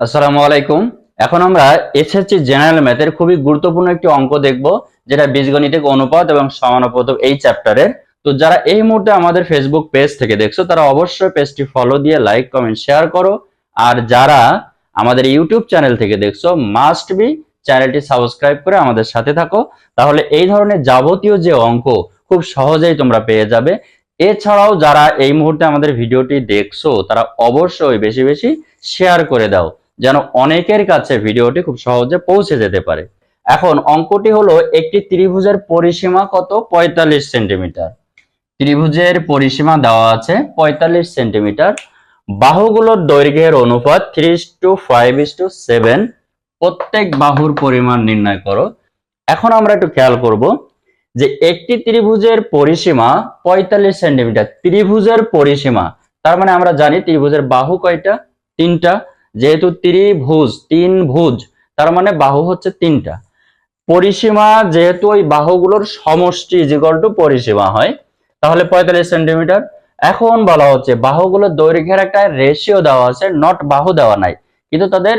আসসালামু আলাইকুম। এখন আমরা এসএসসি জেনারেল ম্যাথের খুবই গুরুত্বপূর্ণ একটি অঙ্ক দেখব, যেটা বীজগণিতিক অনুপাত এবং সমানুপাত এই চ্যাপ্টারের তো যারা এই মুহূর্তে আমাদের ফেসবুক পেজ থেকে দেখছ, তারা অবশ্যই পেজটি ফলো দিয়ে লাইক কমেন্ট শেয়ার করো। আর যারা আমাদের ইউটিউব চ্যানেল থেকে দেখছ মাস্ট বি চ্যানেলটি সাবস্ক্রাইব করে আমাদের সাথে থাকো। তাহলে এই ধরনের যাবতীয় যে অঙ্ক, খুব সহজেই তোমরা পেয়ে যাবে। এছাড়াও যারা এই মুহূর্তে আমাদের ভিডিওটি দেখছ, তারা অবশ্যই বেশি বেশি শেয়ার করে দাও। যেন অনেকের কাছে ভিডিওটি খুব সহজে পৌঁছে যেতে পারে। এখন অঙ্কটি হলো একটি ত্রিভুজের পরিসীমা কত? পঁয়তাল্লিশ সেন্টিমিটার। ত্রিভুজের পরিসীমা দেওয়া আছে পঁয়তাল্লিশ সেন্টিমিটার। বাহুগুলোর দৈর্ঘ্যের অনুপাত three two five two seven. প্রত্যেক বাহুর পরিমাণ নির্ণয় করো। এখন আমরা একটু খেয়াল করব যে একটি ত্রিভুজের পরিসীমা পঁয়তাল্লিশ সেন্টিমিটার। ত্রিভুজের পরিসীমা, তার মানে আমরা জানি ত্রিভুজের বাহু কয়টা? তিনটা। যেহেতু ত্রিভুজ তিন ভুজ তার মানে বাহু হচ্ছে তিনটা। পরিসীমা যেহেতু ওই বাহুগুলোর সমষ্টি ইজিকল টু পরিসীমা হয়, তাহলে পঁয়তাল্লিশ সেন্টিমিটার। এখন বলা হচ্ছে বাহুগুলোর দৈর্ঘ্যের একটা রেশিও দেওয়া আছে নট বাহু দেওয়া নাই, কিন্তু তাদের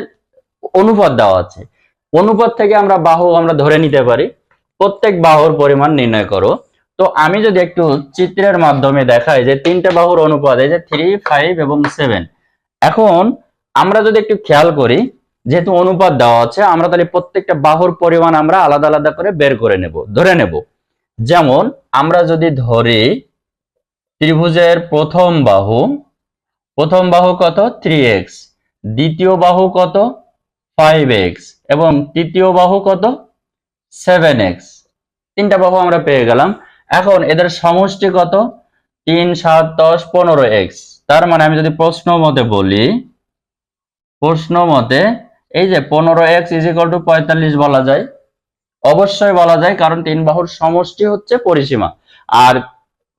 অনুপাত দেওয়া আছে। অনুপাত থেকে আমরা বাহু আমরা ধরে নিতে পারি। প্রত্যেক বাহুর পরিমাণ নির্ণয় করো। তো আমি যদি একটু চিত্রের মাধ্যমে দেখাই যে তিনটে বাহুর অনুপাত, এই যে থ্রি ফাইভ এবং সেভেন এখন আমরা যদি একটু খেয়াল করি, যেহেতু অনুপাত দেওয়া আছে, আমরা তাহলে প্রত্যেকটা বাহুর পরিমাণ আমরা আলাদা আলাদা করে বের করে নেব, ধরে নেব। যেমন আমরা যদি ধরি, ত্রিভুজের প্রথম বাহু প্রথম বাহু কত? থ্রি এক্স দ্বিতীয় বাহু কত? ফাইভ এক্স এবং তৃতীয় বাহু কত? সেভেন এক্স তিনটা বাহু আমরা পেয়ে গেলাম। এখন এদের সমষ্টি কত? তিন, সাত, দশ, পনেরো এক্স তার মানে আমি যদি প্রশ্ন মতে বলি প্রশ্ন মতে, এই যে পনেরো এক্স ইজ ইকাল টু পঁয়তাল্লিশ বলা যায়, অবশ্যই বলা যায় কারণ তিন বাহুর সমষ্টি হচ্ছে পরিসীমা। আর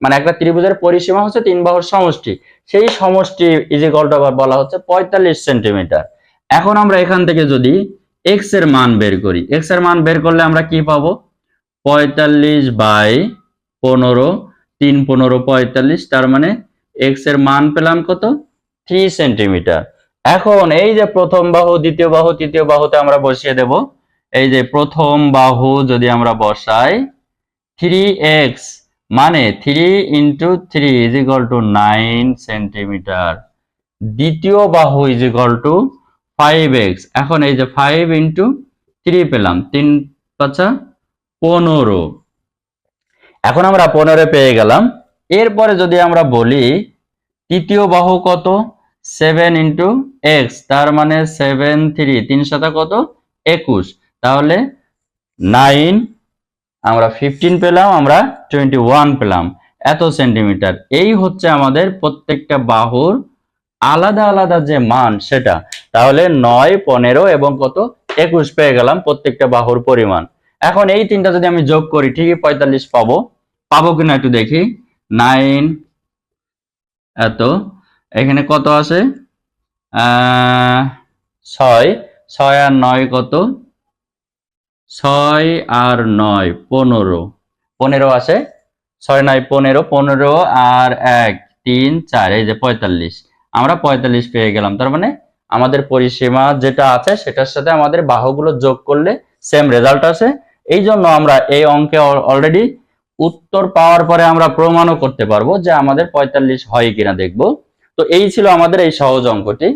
মানে একটা ত্রিভুজের পরিসীমা হচ্ছে তিন বাহুর সমষ্টি। সেই সমষ্টি ইজ ইকাল টু আবার বলা হচ্ছে পঁয়তাল্লিশ সেন্টিমিটার এখন আমরা এখান থেকে যদি এক্সের মান বের করি এক্সের মান বের করলে আমরা কি পাবো? পঁয়তাল্লিশ বাই পনেরো, তিন পনেরো পঁয়তাল্লিশ, তার মানে এক্সের মান পেলাম কত? থ্রি সেন্টিমিটার এখন এই যে প্রথম বাহু, দ্বিতীয় বাহু, তৃতীয় বাহুতে আমরা বসিয়ে দেব। এই যে প্রথম বাহু যদি আমরা বসাই থ্রি এক্স মানে three into three is equal to nine centimetre দ্বিতীয় বাহু is equal to five x এখন এই যে ফাইভ ইন্টু থ্রি পেলাম, তিন পাঁচা পনেরো। এখন আমরা পনেরো পেয়ে গেলাম। এরপরে যদি আমরা বলি, তৃতীয় বাহু কত? সেভেন ইন্টু এক্স তার মানে সেভেন থ্রি তিন সাথে কত? একুশ। তাহলে নাইন আমরা ফিফটিন পেলাম, আমরা টোয়েন্টি ওয়ান পেলাম। এত সেন্টিমিটার এই হচ্ছে আমাদের প্রত্যেকটা বাহুর আলাদা আলাদা যে মান, সেটা। তাহলে নয়, পনেরো এবং কত? একুশ পেয়ে গেলাম প্রত্যেকটা বাহুর পরিমাণ। এখন এই তিনটা যদি আমি যোগ করি, ঠিকই পঁয়তাল্লিশ পাবো। পাবো কিনা একটু দেখি। নাইন এত। এখানে কত আছে? ছয়। ছয় আর নয় কত? ছয় আর নয়, পনেরো। পনেরো আছে? ছয়, নয়, পনেরো পনেরো আর এক, তিন, চার, এই যে পঁয়তাল্লিশ। আমরা পঁয়তাল্লিশ পেয়ে গেলাম। তার মানে আমাদের পরিসীমা যেটা আছে, সেটার সাথে আমাদের বাহুগুলো যোগ করলে সেম রেজাল্ট আসে। এই জন্য আমরা এই অঙ্কে অলরেডি উত্তর পাওয়ার পরে আমরা প্রমাণও করতে পারব যে আমাদের পঁয়তাল্লিশ হয় কিনা দেখব। তো এই ছিল আমাদের এই সহজ অঙ্কটি।